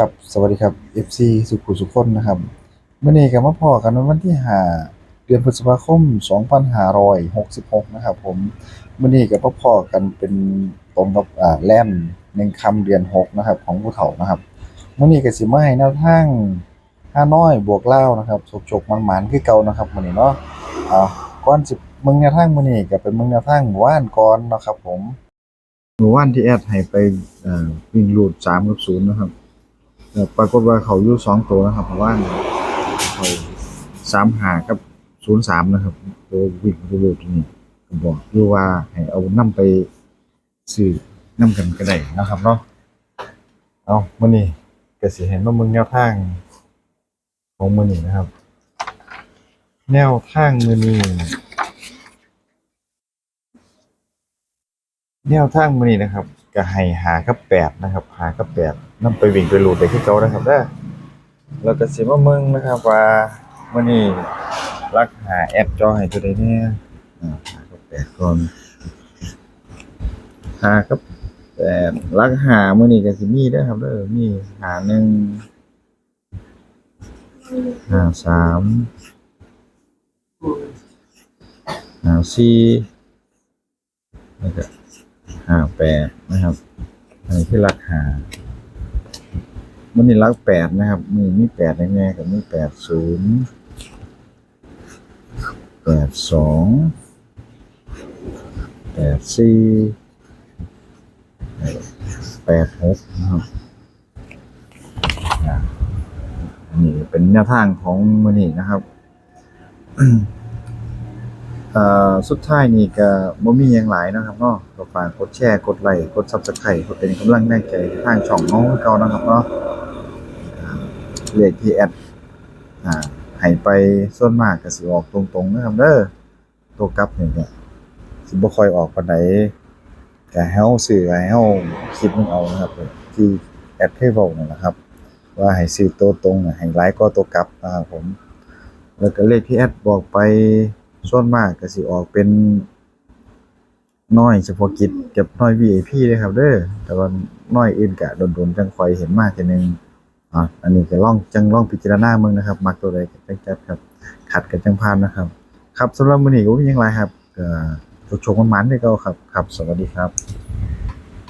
ครับ สวัสดีครับ FC สุขุสุขคนนะครับเมื่อนี้ก็มาพอกันวันที่5เดือนพฤษภาคม 2566 นะครับ ผมเมื่อนี้ก็มาพอกันเป็นตรงกับอ่าแลมหนึ่งคำเดือน6นะครับ ของผู้เฒ่านะครับเมื่อนี้ก็สิมาให้แนวทางห้าน้อยบวกเล่านะครับฉกๆมันๆคือเก่านะครับเมื้อนี้เนาะเอาก่อนสิเมืองแนวทางเมื้อนี้ก็เป็นเมืองแนวทางหมู่บ้านก่อนนะครับ ผมหมู่บ้านที่แอดให้ไปอ่อวิ่งรูด3กับ0นะครับ แต่ปรากฏว่าเขาอยู่สองตัวนะครับเพราะว่าเขาสามหากับศูนย์สามนะครับ ตัววิ่งตัวโลดนี่ผมบอกอยู่ว่าให้เอานํไปซื้อนํกันก็ได้นะครับเนาะเอามื้อนี้ก็สิเห็นว่ามึงแนวทางของมื้อนี้นะครับ แนวทางมื้อนี้แนวทางมื้อนี้นะครับก็ให้หากับแปดนะครับ หากับแปด นำไปวิ่งไปรูดได้คือเก่านะครับเด้อแล้วก็สิมาเมืองนะครับว่ามื้อนี้รักหาแอดจอให้ตัวใดแน่อ่าหากับแปดก่อนหากับแปดรักหามื้อนี้ก็สิมีเด้อครับเด้อมีหาหนึ่งหาสามหาสี่แล้วก็หาแปดนะครับอันนี้คือรักหา มันนี่รักแปดนะครับมีมีแปดแน่ๆกับมีแปดศูนย์แปดสองแปดสี่แปดหกนะครับนนี้เป็นแนวทางของมันนี่นะครับสุดท้ายนี่ก็บ่มีหยังหลายนะครับเนาะก็ฝากกดแชร์ กดไลค์ กด Subscribe เพื่อเป็นกำลังแรงใจทางช่องน้องเก่านะครับเนาะ เลขที่แอดอ่าให้ไปส่วนมากก็สิออกตรงๆนะครับเด้อตัวกลับนี่ก็สิบ่ค่อยออกปานใดก็ให้เฮาซื้อให้เฮาคิดมันเอานะครับที่แอดเคยเว้านั่นแหละครับ ว่าให้ซื้อตัวตรงน่ะให้หลายกว่าตัวกลับนะครับผม แล้วก็เลขที่แอดบอกไปส่วนมากก็สิออกเป็นน้อยเฉพาะกิจกับน้อย VIP เลยครับเด้อแต่ว่าน้อยอื่นก็โดนๆจังคอยเห็นมากทีนึง อะอันนี้ก็ลองจังลองพิจารณาเมืองนะครับ มักตัวใดก็จังจัดครับ ขัดกับจังพานนะครับ ครับสำหรับมื้อนี้ก็มีหยังไรครับก็โชคๆมันได้เก่าครับครับ สวัสดีครับ